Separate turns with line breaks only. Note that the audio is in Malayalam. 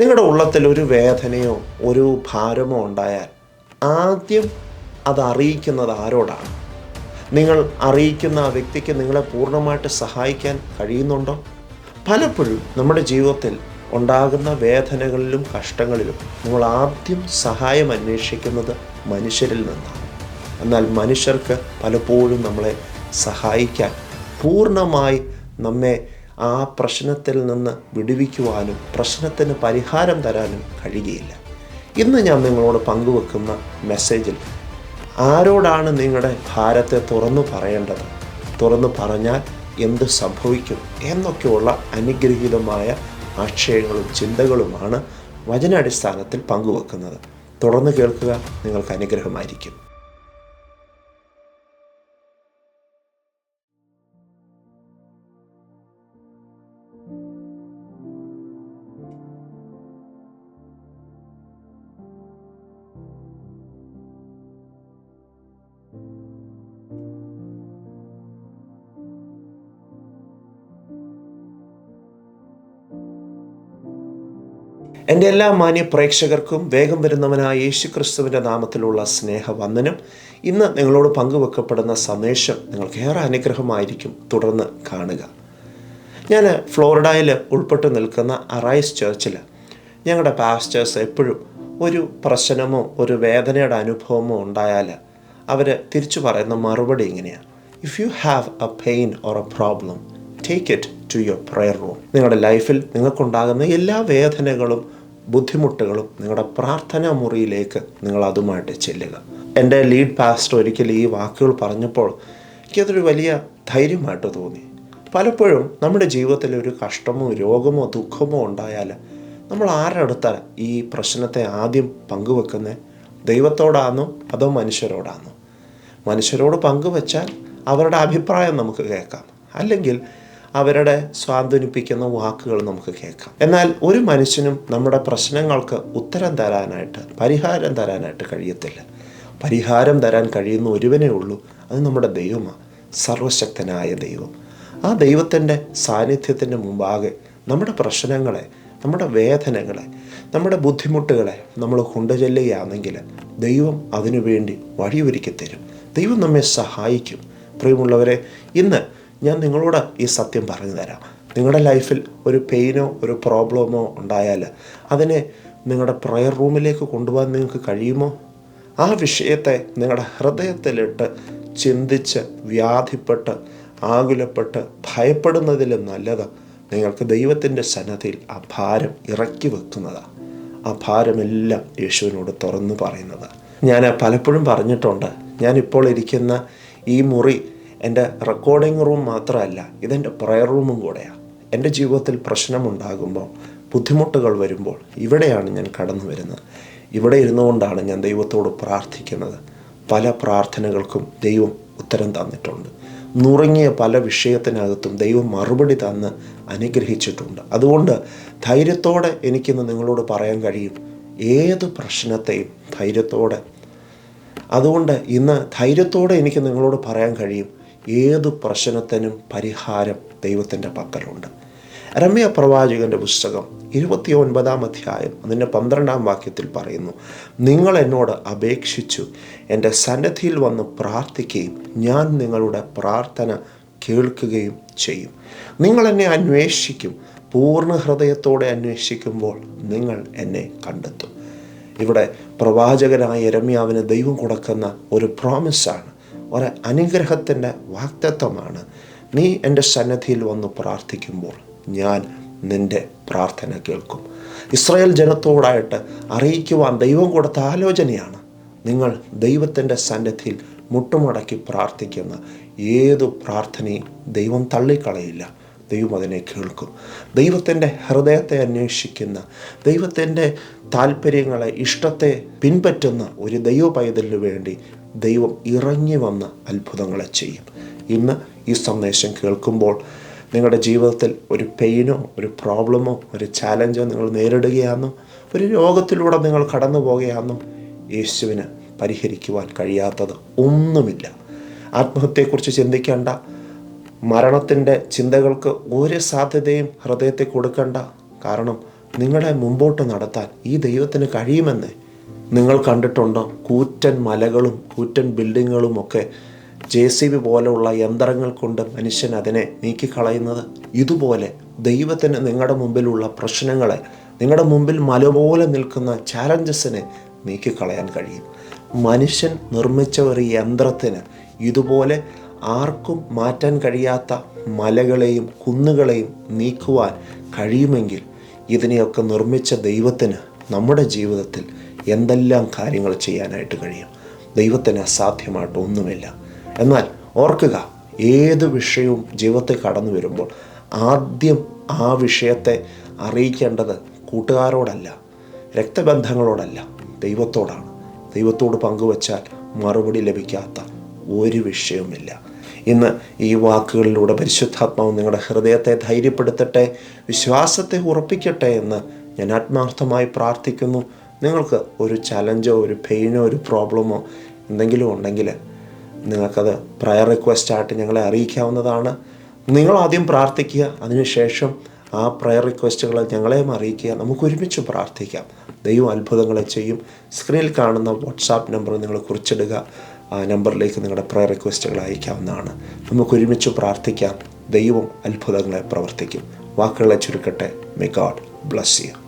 നിങ്ങളുടെ ഉള്ളത്തിൽ ഒരു വേദനയോ ഒരു ഭാരമോ ഉണ്ടായാൽ ആദ്യം അത് അറിയിക്കുന്നത് ആരോടാണ്? നിങ്ങൾ അറിയിക്കുന്ന ആ വ്യക്തിക്ക് നിങ്ങളെ പൂർണമായിട്ട് സഹായിക്കാൻ കഴിയുന്നുണ്ടോ? പലപ്പോഴും നമ്മുടെ ജീവിതത്തിൽ ഉണ്ടാകുന്ന വേദനകളിലും കഷ്ടങ്ങളിലും നമ്മൾ ആദ്യം സഹായം അന്വേഷിക്കുന്നത് മനുഷ്യരിൽ നിന്നാണ്. എന്നാൽ മനുഷ്യർക്ക് പലപ്പോഴും നമ്മളെ സഹായിക്കാൻ പൂർണമായി നമ്മെ ആ പ്രശ്നത്തിൽ നിന്ന് വിടുവിക്കുവാനും പ്രശ്നത്തിന് പരിഹാരം തരാനും കഴിയുകയില്ല. ഇന്ന് ഞാൻ നിങ്ങളോട് പങ്കുവെക്കുന്ന മെസ്സേജിൽ ആരോടാണ് നിങ്ങളുടെ ഭാരത്തെ തുറന്നു പറയേണ്ടത്? തുറന്നു പറഞ്ഞാൽ എന്ത് സംഭവിക്കും എന്നൊക്കെയുള്ള അനുഗ്രഹീതമായ ആശയങ്ങളും ചിന്തകളുമാണ് വചനാടിസ്ഥാനത്തിൽ പങ്കുവെക്കുന്നത്. തുടർന്ന് കേൾക്കുക നിങ്ങൾക്ക് അനുഗ്രഹമായിരിക്കും. എന്റെ എല്ലാ മാന്യ പ്രേക്ഷകർക്കും വേഗം വരുന്നവനായ യേശു ക്രിസ്തുവിന്റെ നാമത്തിലുള്ള സ്നേഹവന്ദനം. ഇന്ന് നിങ്ങളോട് പങ്കുവെക്കപ്പെടുന്ന സന്ദേശം നിങ്ങൾക്ക് ഏറെ അനുഗ്രഹമായിരിക്കും. തുടർന്ന് കാണുക. ഞാൻ ഫ്ലോറിഡയിൽ ഉൾപ്പെട്ട് നിൽക്കുന്ന അറൈസ് ചർച്ചിൽ ഞങ്ങളുടെ പാസ്റ്റേഴ്സ് എപ്പോഴും ഒരു പ്രശ്നമോ ഒരു വേദനയുടെ അനുഭവമോ ഉണ്ടായാൽ അവർ തിരിച്ചു പറയുന്ന മറുപടി ഇങ്ങനെയാണ്. If you have a pain or a problem take it to your prayer room നിങ്ങളുടെ ലൈഫിൽ നിങ്ങൾക്കുണ്ടാകുന്ന എല്ലാ വേദനകളും ബുദ്ധിമുട്ടുകളും നിങ്ങളുടെ പ്രാർത്ഥനാ മുറിയിലേക്ക് നിങ്ങൾ അതുമായിട്ട് ചെല്ലുക. എന്റെ ലീഡ് പാസ്റ്റർ ഒരിക്കൽ ഈ വാക്കുകൾ പറഞ്ഞപ്പോൾ എനിക്കതൊരു വലിയ ധൈര്യമായിട്ട് തോന്നി. പലപ്പോഴും നമ്മുടെ ജീവിതത്തിൽ ഒരു കഷ്ടമോ രോഗമോ ദുഃഖമോ ഉണ്ടായാൽ നമ്മൾ ആരുടെ അടുത്താണ് ഈ പ്രശ്നത്തെ ആദ്യം പങ്കുവെക്കുന്നത് ദൈവത്തോടാണോ അതോ മനുഷ്യരോടാണോ മനുഷ്യരോട് പങ്കുവെച്ചാൽ അവരുടെ അഭിപ്രായം നമുക്ക് കേൾക്കാം. അല്ലെങ്കിൽ അവരുടെ സ്വാന്തനിപ്പിക്കുന്ന വാക്കുകൾ നമുക്ക് കേൾക്കാം. എന്നാൽ ഒരു മനുഷ്യനും നമ്മുടെ പ്രശ്നങ്ങൾക്ക് ഉത്തരം തരാനായിട്ട് പരിഹാരം തരാനായിട്ട് കഴിയത്തില്ല. പരിഹാരം തരാൻ കഴിയുന്ന ഒരുവനേ ഉള്ളൂ. അത് നമ്മുടെ ദൈവമാണ് സർവശക്തനായ ദൈവം. ആ ദൈവത്തിന്റെ സാന്നിധ്യത്തിന്റെ മുമ്പാകെ നമ്മുടെ പ്രശ്നങ്ങളെ നമ്മുടെ വേദനകളെ നമ്മുടെ ബുദ്ധിമുട്ടുകളെ നമ്മൾ കൊണ്ടുചെല്ലുകയാണെങ്കിൽ ദൈവം അതിനുവേണ്ടി വഴിയൊരുക്കി തരും. ദൈവം നമ്മെ സഹായിക്കും. പ്രിയമുള്ളവരെ ഇന്ന് ഞാൻ നിങ്ങളോട് ഈ സത്യം പറഞ്ഞു തരാം. നിങ്ങളുടെ ലൈഫിൽ ഒരു പെയിനോ ഒരു പ്രോബ്ലമോ ഉണ്ടായാൽ അതിനെ നിങ്ങളുടെ പ്രയർ റൂമിലേക്ക് കൊണ്ടുപോകാൻ നിങ്ങൾക്ക് കഴിയുമോ? ആ വിഷയത്തെ നിങ്ങളുടെ ഹൃദയത്തിലിട്ട് ചിന്തിച്ച് വ്യാധിപ്പെട്ട് ആകുലപ്പെട്ട് ഭയപ്പെടുന്നതിലും നല്ലത് നിങ്ങൾക്ക് ദൈവത്തിന്റെ സന്നദ്ധയിൽ ആ ഭാരം ഇറക്കി വെക്കുന്നതാണ് ആ ഭാരമെല്ലാം യേശുവിനോട് തുറന്നു പറയുന്നത്. ഞാൻ പലപ്പോഴും പറഞ്ഞിട്ടുണ്ട് ഞാനിപ്പോൾ ഇരിക്കുന്ന ഈ മുറി എന്റെ റെക്കോർഡിംഗ് റൂം മാത്രമല്ല ഇതെന്റെ പ്രയർ റൂമും കൂടെയാണ് എന്റെ ജീവിതത്തിൽ പ്രശ്നമുണ്ടാകുമ്പോൾ ബുദ്ധിമുട്ടുകൾ വരുമ്പോൾ ഇവിടെയാണ് ഞാൻ കടന്നു വരുന്നത്. ഇവിടെ ഇരുന്നുകൊണ്ടാണ് ഞാൻ ദൈവത്തോട് പ്രാർത്ഥിക്കുന്നത്. പല പ്രാർത്ഥനകൾക്കും ദൈവം ഉത്തരം തന്നിട്ടുണ്ട്. നുറുങ്ങിയ പല വിഷയത്തിനകത്തും ദൈവം മറുപടി തന്ന് അനുഗ്രഹിച്ചിട്ടുണ്ട്. അതുകൊണ്ട് ധൈര്യത്തോടെ എനിക്കിന്ന് നിങ്ങളോട് പറയാൻ കഴിയും. ഏത് പ്രശ്നത്തെയും ധൈര്യത്തോടെ. അതുകൊണ്ട് ഇന്ന് ധൈര്യത്തോടെ എനിക്ക് നിങ്ങളോട് പറയാൻ കഴിയും. ഏത് പ്രശ്നത്തിനും പരിഹാരം ദൈവത്തിന്റെ പക്കലുണ്ട്. രമ്യ പ്രവാചകന്റെ പുസ്തകം ഇരുപത്തി ഒൻപതാം അധ്യായം അതിന്റെ പന്ത്രണ്ടാം വാക്യത്തിൽ പറയുന്നു നിങ്ങൾ എന്നോട് അപേക്ഷിച്ചു എന്റെ സന്നദ്ധിയിൽ വന്ന് പ്രാർത്ഥിക്കുകയും ഞാൻ നിങ്ങളുടെ പ്രാർത്ഥന കേൾക്കുകയും ചെയ്യും. നിങ്ങൾ എന്നെ അന്വേഷിക്കും പൂർണ ഹൃദയത്തോടെ അന്വേഷിക്കുമ്പോൾ നിങ്ങൾ എന്നെ കണ്ടെത്തും. ഇവിടെ പ്രവാചകനായ രമ്യാവിന് ദൈവം കൊടുക്കുന്ന ഒരു പ്രോമിസാണ് ഒരു അനുഗ്രഹത്തിന്റെ വാക്തത്വമാണ് നീ എന്റെ സന്നദ്ധിയിൽ വന്ന് പ്രാർത്ഥിക്കുമ്പോൾ ഞാൻ നിന്റെ പ്രാർത്ഥന കേൾക്കും. ഇസ്രായേൽ ജനത്തോടായിട്ട് അറിയിക്കുവാൻ ദൈവം കൊടുത്ത ആലോചനയാണ് നിങ്ങൾ ദൈവത്തിന്റെ സന്നദ്ധിയിൽ മുട്ടുമടക്കി പ്രാർത്ഥിക്കുന്ന ഏതു പ്രാർത്ഥനയും ദൈവം തള്ളിക്കളയില്ല. ദൈവം അതിനെ കേൾക്കും. ദൈവത്തിന്റെ ഹൃദയത്തെ അന്വേഷിക്കുന്ന ദൈവത്തിന്റെ താല്പര്യങ്ങളെ ഇഷ്ടത്തെ പിൻപറ്റുന്ന ഒരു ദൈവ പൈതലിനു വേണ്ടി ദൈവം ഇറങ്ങി വന്ന് അത്ഭുതങ്ങളെ ചെയ്യും. ഇന്ന് ഈ സന്ദേശം കേൾക്കുമ്പോൾ നിങ്ങളുടെ ജീവിതത്തിൽ ഒരു പെയിനോ ഒരു പ്രോബ്ലമോ ഒരു ചാലഞ്ചോ നിങ്ങൾ നേരിടുകയാണെന്നും ഒരു രോഗത്തിലൂടെ നിങ്ങൾ കടന്നു പോകുകയാണെന്നും യേശുവിന് പരിഹരിക്കുവാൻ കഴിയാത്തത് ഒന്നുമില്ല. ആത്മഹത്യയെക്കുറിച്ച് ചിന്തിക്കേണ്ട മരണത്തിന്റെ ചിന്തകൾക്ക് ഒരു സാധ്യതയും ഹൃദയത്തെ കൊടുക്കണ്ട കാരണം നിങ്ങളെ മുമ്പോട്ട് നടത്താൻ ഈ ദൈവത്തിന് കഴിയുമെന്ന് നിങ്ങൾ കണ്ടിട്ടുണ്ടോ? കൂറ്റൻ മലകളും കൂറ്റൻ ബിൽഡിങ്ങുകളും ഒക്കെ ജെ സി ബി പോലെയുള്ള യന്ത്രങ്ങൾ കൊണ്ട് മനുഷ്യൻ അതിനെ നീക്കിക്കളയുന്നത്? ഇതുപോലെ ദൈവത്തിന് നിങ്ങളുടെ മുമ്പിലുള്ള പ്രശ്നങ്ങളെ നിങ്ങളുടെ മുമ്പിൽ മല പോലെ നിൽക്കുന്ന ചാലഞ്ചസിനെ നീക്കിക്കളയാൻ കഴിയും. മനുഷ്യൻ നിർമ്മിച്ച ഒരു യന്ത്രത്തിന് ഇതുപോലെ ആർക്കും മാറ്റാൻ കഴിയാത്ത മലകളെയും കുന്നുകളെയും നീക്കുവാൻ കഴിയുമെങ്കിൽ ഇതിനെയൊക്കെ നിർമ്മിച്ച ദൈവത്തിന് നമ്മുടെ ജീവിതത്തിൽ എന്തെല്ലാം കാര്യങ്ങൾ ചെയ്യാനായിട്ട് കഴിയും? ദൈവത്തിന് അസാധ്യമായിട്ട് ഒന്നുമില്ല. എന്നാൽ ഓർക്കുക ഏത് വിഷയവും ജീവിതത്തിൽ കടന്നു വരുമ്പോൾ ആദ്യം ആ വിഷയത്തെ അറിയിക്കേണ്ടത് കൂട്ടുകാരോടല്ല രക്തബന്ധങ്ങളോടല്ല ദൈവത്തോടാണ്. ദൈവത്തോട് പങ്കുവച്ചാൽ മറുപടി ലഭിക്കാത്ത ഒരു വിഷയവുമില്ല. ഇന്ന് ഈ വാക്കുകളിലൂടെ പരിശുദ്ധാത്മാവ് നിങ്ങളുടെ ഹൃദയത്തെ ധൈര്യപ്പെടുത്തട്ടെ വിശ്വാസത്തെ ഉറപ്പിക്കട്ടെ എന്ന് ഞാൻ ആത്മാർത്ഥമായി പ്രാർത്ഥിക്കുന്നു. നിങ്ങൾക്ക് ഒരു ചലഞ്ചോ ഒരു പെയിനോ ഒരു പ്രോബ്ലമോ എന്തെങ്കിലും ഉണ്ടെങ്കിൽ നിങ്ങൾക്കത് പ്രയർ റിക്വസ്റ്റ് റിക്വസ്റ്റായിട്ട് ഞങ്ങളെ അറിയിക്കാവുന്നതാണ്. നിങ്ങൾ ആദ്യം പ്രാർത്ഥിക്കുക അതിനുശേഷം ആ പ്രയർ റിക്വസ്റ്റുകൾ ഞങ്ങളെയും അറിയിക്കുക. നമുക്ക് ഒരുമിച്ച് പ്രാർത്ഥിക്കാം. ദൈവം അത്ഭുതങ്ങളെ ചെയ്യും. സ്ക്രീനിൽ കാണുന്ന വാട്സാപ്പ് നമ്പർ നിങ്ങൾ കുറിച്ചിടുക. ആ നമ്പറിലേക്ക് നിങ്ങളുടെ പ്രയർ റിക്വസ്റ്റുകൾ അയക്കാവുന്നതാണ്. നമുക്ക് ഒരുമിച്ച് പ്രാർത്ഥിക്കാം. ദൈവം അത്ഭുതങ്ങളെ പ്രവർത്തിക്കും. വാക്കുകളെ ചുരുക്കട്ടെ. May God bless you